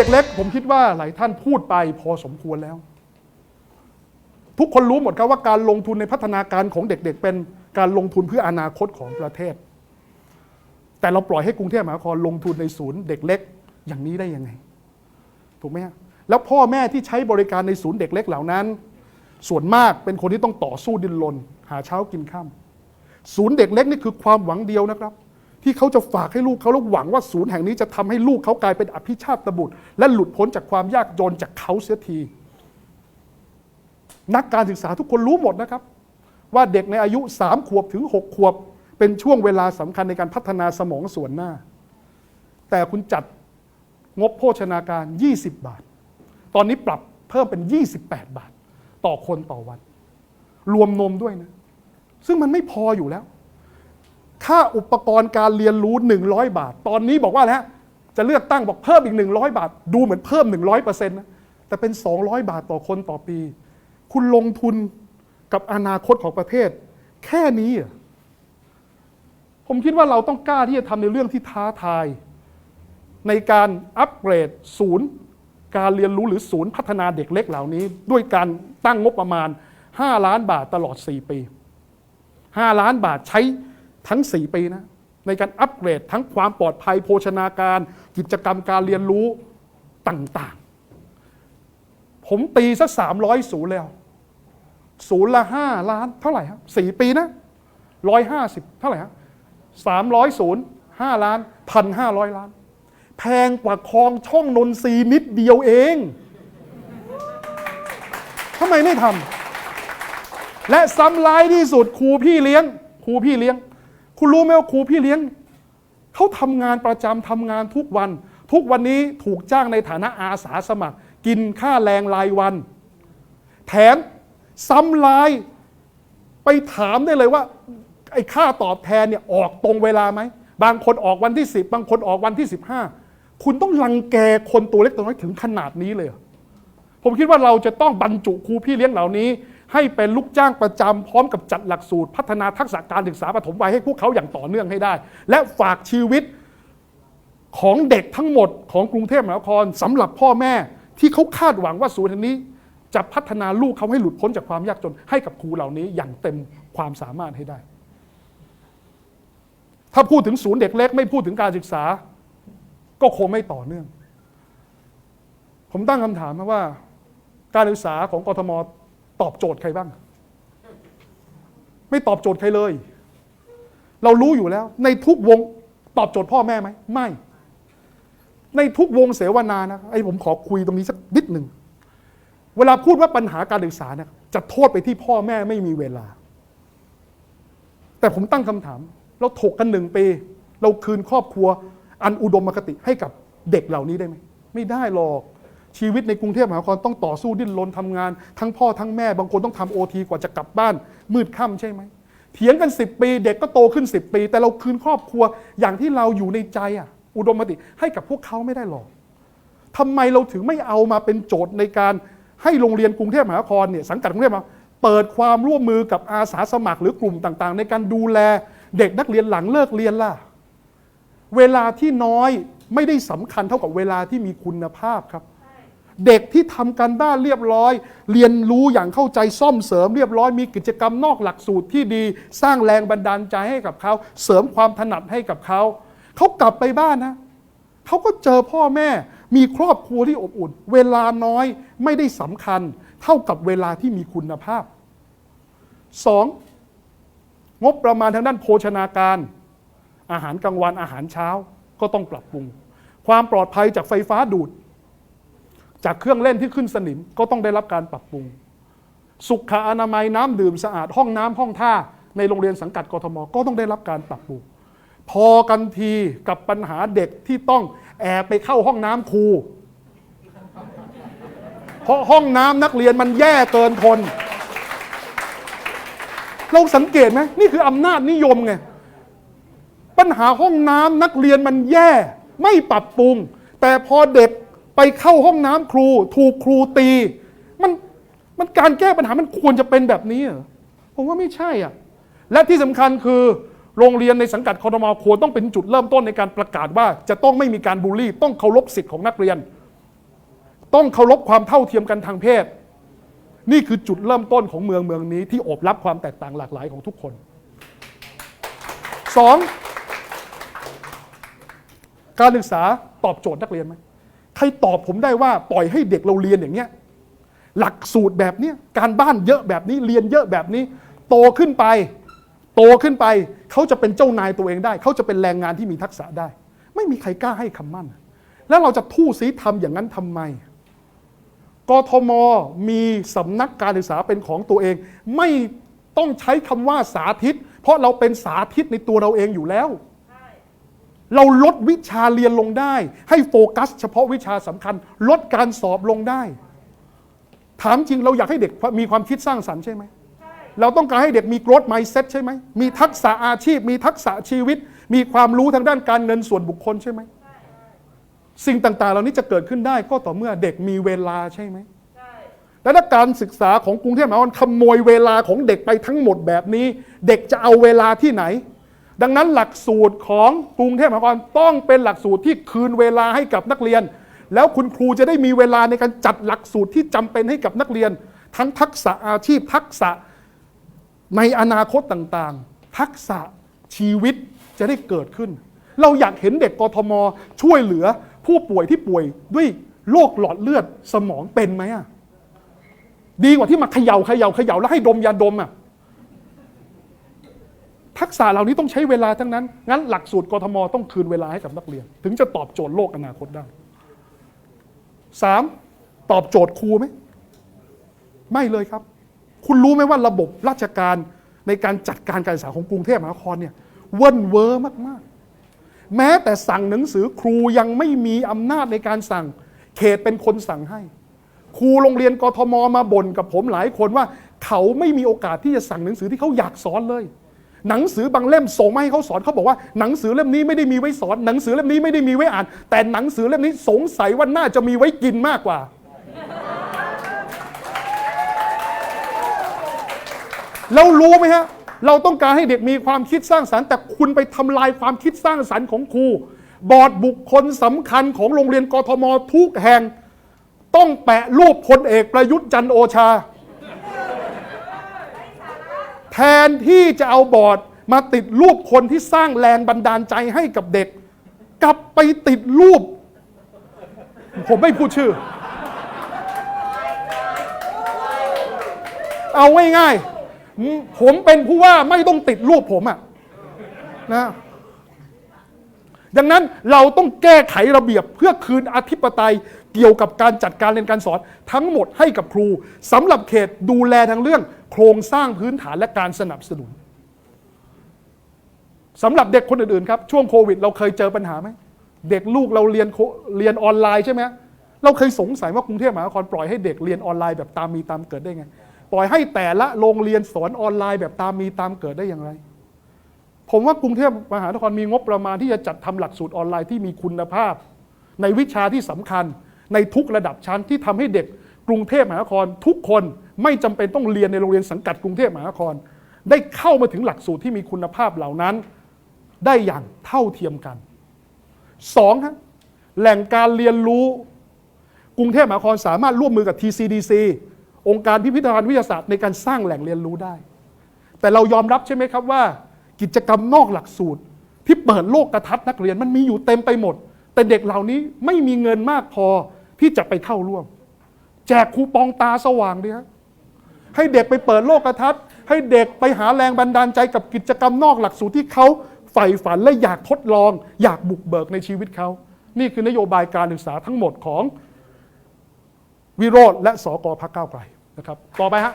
เด็กเล็ก ผมคิดว่าหลายท่านพูดไปพอสมควรแล้ว ทุกคนรู้หมดครับว่าการลงทุนในพัฒนาการของเด็กๆ เป็นการลงทุนเพื่ออนาคตของประเทศ แต่เราปล่อยให้กรุงเทพมหานครลงทุนในศูนย์เด็กเล็กอย่างนี้ได้ยังไง ถูกไหมฮะแล้วพ่อแม่ที่ใช้บริการในศูนย์เด็กเล็กเหล่านั้น ส่วนมากเป็นคนที่ต้องต่อสู้ดิ้นรนหาเช้ากินข้าศูนย์เด็กเล็กนี่คือความหวังเดียวนะครับ ที่เขาจะฝากให้ลูกเขาแล้วหวังว่าศูนย์แห่งนี้จะทำให้ลูกเขากลายเป็นอภิชาติบุตร และหลุดพ้นจากความยากจนจากเขาเสียที นักการศึกษาทุกคนรู้หมดนะครับ ว่าเด็กในอายุ3ขวบถึง6ขวบ เป็นช่วงเวลาสำคัญในการพัฒนาสมองส่วนหน้า แต่คุณจัดงบโภชนาการ 20 บาท ตอนนี้ปรับเพิ่มเป็น 28 บาท ต่อคนต่อวัน รวมนมด้วยนะ ซึ่งมันไม่พออยู่แล้ว ค่าอุปกรณ์การเรียนรู้ 100 บาท ตอนนี้บอกว่าแล้วจะเลือกตั้งบอกเพิ่มอีก 100 บาท ดูเหมือนเพิ่ม 100%นะแต่เป็น 200 บาทต่อคนต่อปี คุณลงทุนกับอนาคตของประเทศ แค่นี้ผมคิดว่าเราต้องกล้าที่จะทำในเรื่องที่ท้าทาย ในการอัปเกรดศูนย์ การเรียนรู้หรือศูนย์พัฒนาเด็กเล็กเหล่านี้ ด้วยการตั้งงบประมาณ 5 ล้านบาทตลอด 4 ปี 5 ล้านบาทใช้ ทั้ง 4 ปีนะในการอัปเกรดทั้งความปลอดภัยโภชนาการ กิจกรรมการเรียนรู้ต่างๆ ผมตีสัก300ศูนย์แล้ว ศูนย์ละห้าล้านเท่าไหร่ครับสี่ปีนะร้อยห้าสิบเท่าไหร่ครับสามร้อยศูนย์ห้าล้านพันห้าร้อยล้าน แพงกว่าคลองช่องนนทรีนิดเดียวเองทำไมไม่ทำและซ้ำร้ายที่สุดครูพี่เลี้ยงครูพี่เลี้ยง คุณรู้ไหมว่าครูพี่เลี้ยงเขาทำงานประจำทำงานทุกวัน ทุกวันนี้ถูกจ้างในฐานะอาสาสมัคร กินค่าแรงรายวัน แถมซ้ำลายไปถามได้เลยว่าไอ้ค่าตอบแทนเนี่ยออกตรงเวลาไหม บางคนออกวันที่ 10 บางคนออกวันที่ 15 คุณต้องรังแกคนตัวเล็กตัวน้อยถึงขนาดนี้เลย ผมคิดว่าเราจะต้องบรรจุครูพี่เลี้ยงเหล่านี้ ให้เป็นลูกจ้างประจำพร้อมกับจัดหลักสูตร พัฒนาทักษะการศึกษาปฐมวัยให้พวกเขาอย่างต่อเนื่องให้ได้ และฝากชีวิตของเด็กทั้งหมดของกรุงเทพมหานครสำหรับพ่อแม่ที่เขาคาดหวังว่าศูนย์แห่งนี้ จะพัฒนาลูกเขาให้หลุดพ้นจากความยากจน ให้กับครูเหล่านี้อย่างเต็มความสามารถให้ได้ ถ้าพูดถึงศูนย์เด็กเล็ก ไม่พูดถึงการศึกษา ก็คงไม่ต่อเนื่อง ผมตั้งคำถามนะว่า การศึกษาของกทม ตอบโจทย์ใครบ้าง ไม่ตอบโจทย์ใครเลย เรารู้อยู่แล้ว ในทุกวงตอบโจทย์พ่อแม่ไหมไม่ ในทุกวงเสวนานะไอ้ผมขอคุยตรงนี้สักนิดหนึ่งเวลาพูดว่าปัญหาการศึกษาเนี่ยจะโทษไปที่พ่อแม่ไม่มีเวลา แต่ผมตั้งคำถาม เราถกกันหนึ่งปี เราคืนครอบครัว อันอุดมคติให้กับเด็กเหล่านี้ได้ไหม ไม่ได้หรอก ชีวิตในกรุงเทพมหานครต้องต่อสู้ดิ้นรนทำงาน ทั้งพ่อทั้งแม่บางคนต้องทำโอทีกว่าจะกลับบ้านมืดค่ำใช่ไหมเถียงกัน 10 ปี เด็กก็โตขึ้น 10 ปี แต่เราคืนครอบครัวอย่างที่เราอยู่ในใจอะ อุดมคติให้กับพวกเขาไม่ได้หรอกทำไมเราถึงไม่เอามาเป็นโจทย์ในการให้โรงเรียนกรุงเทพมหานครเนี่ยสังกัดกรุงเทพมหานครเปิดความร่วมมือกับอาสาสมัครหรือกลุ่มต่างๆ ในการดูแลเด็กนักเรียนหลังเลิกเรียนล่ะ เวลาที่น้อยไม่ได้สำคัญเท่ากับเวลาที่มีคุณภาพครับ เด็กที่ทำการบ้านเรียบร้อย เรียนรู้อย่างเข้าใจซ่อมเสริมเรียบร้อยมีกิจกรรมนอกหลักสูตรที่ดี สร้างแรงบันดาลใจให้กับเขา เสริมความถนัดให้กับเขาเขากลับไปบ้านนะเขาก็เจอพ่อแม่ มีครอบครัวที่อบอุ่น เวลาน้อยไม่ได้สำคัญ เท่ากับเวลาที่มีคุณภาพสองงบประมาณทางด้านโภชนาการ อาหารกลางวันอาหารเช้าก็ต้องปรับปรุง ความปลอดภัยจากไฟฟ้าดูด จากเครื่องเล่นที่ขึ้นสนิมก็ต้องได้รับการปรับปรุง สุขอนามัยน้ำดื่มสะอาดห้องน้ำห้องท่า ในโรงเรียนสังกัดกทมก็ต้องได้รับการปรับปรุง พอกันทีกับปัญหาเด็กที่ต้องแอบไปเข้าห้องน้ำครูเพราะห้องน้ำนักเรียนมันแย่เกินทนเราสังเกตไหมนี่คืออำนาจนิยมไงปัญหาห้องน้ำนักเรียนมันแย่ไม่ปรับปรุง แต่พอเด็ก ไปเข้าห้องน้ำครู ถูกครูตี มันมันการแก้ปัญหามันควรจะเป็นแบบนี้เหรอผมว่าไม่ใช่อะและที่สำคัญคือโรงเรียนในสังกัดคอรมอควรต้องเป็นจุดเริ่มต้นในการประกาศว่า จะต้องไม่มีการบูลลี่ ต้องเคารพสิทธิ์ของนักเรียน ต้องเคารพความเท่าเทียมกันทางเพศ นี่คือจุดเริ่มต้นของเมืองเมืองนี้ ที่โอบรับความแตกต่างหลากหลายของทุกคนสองการศึกษาตอบโจทย์นักเรียนไหม ครตอบผมได้ว่าปล่อยให้เด็กเราเรียนอย่างเงี้ยหลักสูตรแบบนี้การบ้านเยอะแบบนี้เรียนเยอะแบบนี้ โตขึ้นไป โตขึ้นไป เขาจะเป็นเจ้านายตัวเองได้ เขาจะเป็นแรงงานที่มีทักษะได้ ไม่มีใครกล้าให้คำมั่น แล้วเราจะทู่ซีทำอย่างนั้นทำไมกทมมีสำนักการศึกษาเป็นของตัวเอง ไม่ต้องใช้คำว่าสาธิต เพราะเราเป็นสาธิตในตัวเราเองอยู่แล้ว เราลดวิชาเรียนลงได้ ให้โฟกัส เฉพาะวิชาสำคัญ ลดการสอบลงได้ ถามจริงเราอยากให้เด็กมีความคิดสร้างสรรค์ใช่ไหมเราต้องการให้เด็กมี growth mindset ใช่ไหม มีทักษะอาชีพ มีทักษะชีวิต มีความรู้ทางด้านการเงินส่วนบุคคลใช่ไหม สิ่งต่างๆ เหล่านี้จะเกิดขึ้นได้ก็ต่อเมื่อเด็กมีเวลาใช่ไหมและถ้าการศึกษาของกรุงเทพมหานครขโมยเวลาของเด็กไปทั้งหมดแบบนี้ เด็กจะเอาเวลาที่ไหน ดังนั้นหลักสูตรของกรุงเทพมหานครต้องเป็นหลักสูตรที่คืนเวลาให้กับนักเรียน แล้วคุณครูจะได้มีเวลาในการจัดหลักสูตรที่จำเป็นให้กับนักเรียน ทั้งทักษะอาชีพทักษะในอนาคตต่างๆ ทักษะชีวิตจะได้เกิดขึ้น เราอยากเห็นเด็กกทม ช่วยเหลือผู้ป่วยที่ป่วยด้วยโรคหลอดเลือดสมองเป็นไหมอะดีกว่าที่มาเขย่าเขย่าเขย่าแล้วให้ดมยาดมอะ ทักษะเหล่านี้ต้องใช้เวลาทั้งนั้น งั้นหลักสูตรกทมต้องคืนเวลาให้กับนักเรียน ถึงจะตอบโจทย์โลกอนาคตได้สามตอบโจทย์ครูไหม ไม่เลยครับ คุณรู้ไหมว่าระบบราชการในการจัดการการศึกษาของกรุงเทพมหานครเนี่ยเว่นเวอร์มาก ๆ แม้แต่สั่งหนังสือครูยังไม่มีอำนาจในการสั่ง เขตเป็นคนสั่งให้ ครูโรงเรียนกทมมาบ่นกับผมหลายคนว่า เขาไม่มีโอกาสที่จะสั่งหนังสือที่เขาอยากสอนเลย หนังสือบางเล่มส่งมาให้เขาสอนเขาบอกว่าหนังสือเล่มนี้ไม่ได้มีไว้สอน หนังสือเล่มนี้ไม่ได้มีไว้อ่าน แต่หนังสือเล่มนี้สงสัยว่าน่าจะมีไว้กินมากกว่า แล้วรู้ไหมฮะเราต้องการให้เด็กมีความคิดสร้างสรรค์ แต่คุณไปทำลายความคิดสร้างสรรค์ของครู บอร์ดบุคคลสำคัญของโรงเรียนกทมทุกแห่ง ต้องแปะรูปพลเอกประยุทธ์จันโอชา นที่จะเอาบอร์ดมาติดรูปคนที่สร้างแรงบันดาลใจให้กับเด็ก กลับไปติดรูป ผมไม่พูดชื่อ เอาง่ายๆผมเป็นผู้ว่าไม่ต้องติดรูปผมอะนะดังนั้นเราต้องแก้ไขระเบียบเพื่อคืนอธิปไตยเกี่ยวกับการจัดการเรียนการสอนทั้งหมดให้กับครูสำหรับเขตดูแลทางเรื่อง โครงสร้างพื้นฐานและการสนับสนุนสำหรับเด็กคนอื่นๆครับช่วงโควิด เราเคยเจอปัญหาไหมเด็กลูกเราเรียนเรียนออนไลน์ใช่ไหมเราเคยสงสัยว่ากรุงเทพมหานครปล่อยให้เด็กเรียนออนไลน์แบบตามมีตามเกิดได้ไง ปล่อยให้แต่ละโรงเรียนสอนออนไลน์แบบตามมีตามเกิดได้อย่างไร ผมว่ากรุงเทพมหานครมีงบประมาณที่จะจัดทำหลักสูตรออนไลน์ที่มีคุณภาพ ในวิชาที่สำคัญในทุกระดับชั้นที่ทำให้เด็กกรุงเทพมหานครทุกคน ไม่จำเป็นต้องเรียนในโรงเรียนสังกัดกรุงเทพมหานคร ได้เข้ามาถึงหลักสูตรที่มีคุณภาพเหล่านั้น ได้อย่างเท่าเทียมกันสองฮะแหล่งการเรียนรู้กรุงเทพมหานครสามารถร่วมมือกับ TCDC องค์การพิพิธภัณฑ์วิทยาศาสตร์ในการสร้างแหล่งเรียนรู้ได้ แต่เรายอมรับใช่ไหมครับว่า กิจกรรมนอกหลักสูตร ที่เปิดโลกกระทัดนักเรียนมันมีอยู่เต็มไปหมด แต่เด็กเหล่านี้ไม่มีเงินมากพอที่จะไปเข้าร่วม แจกคูปองตาสว่างดีฮะ ให้เด็กไปเปิดโลกกระทัดให้เด็กไปหาแรงบันดาลใจกับกิจกรรมนอกหลักสูตรที่เขาใฝ่ฝันและอยากทดลอง อยากบุกเบิกในชีวิตเขา นี่คือนโยบายการศึกษาทั้งหมดของวิโรธและสกพักเก้าไกลนะครับ ต่อไปฮะ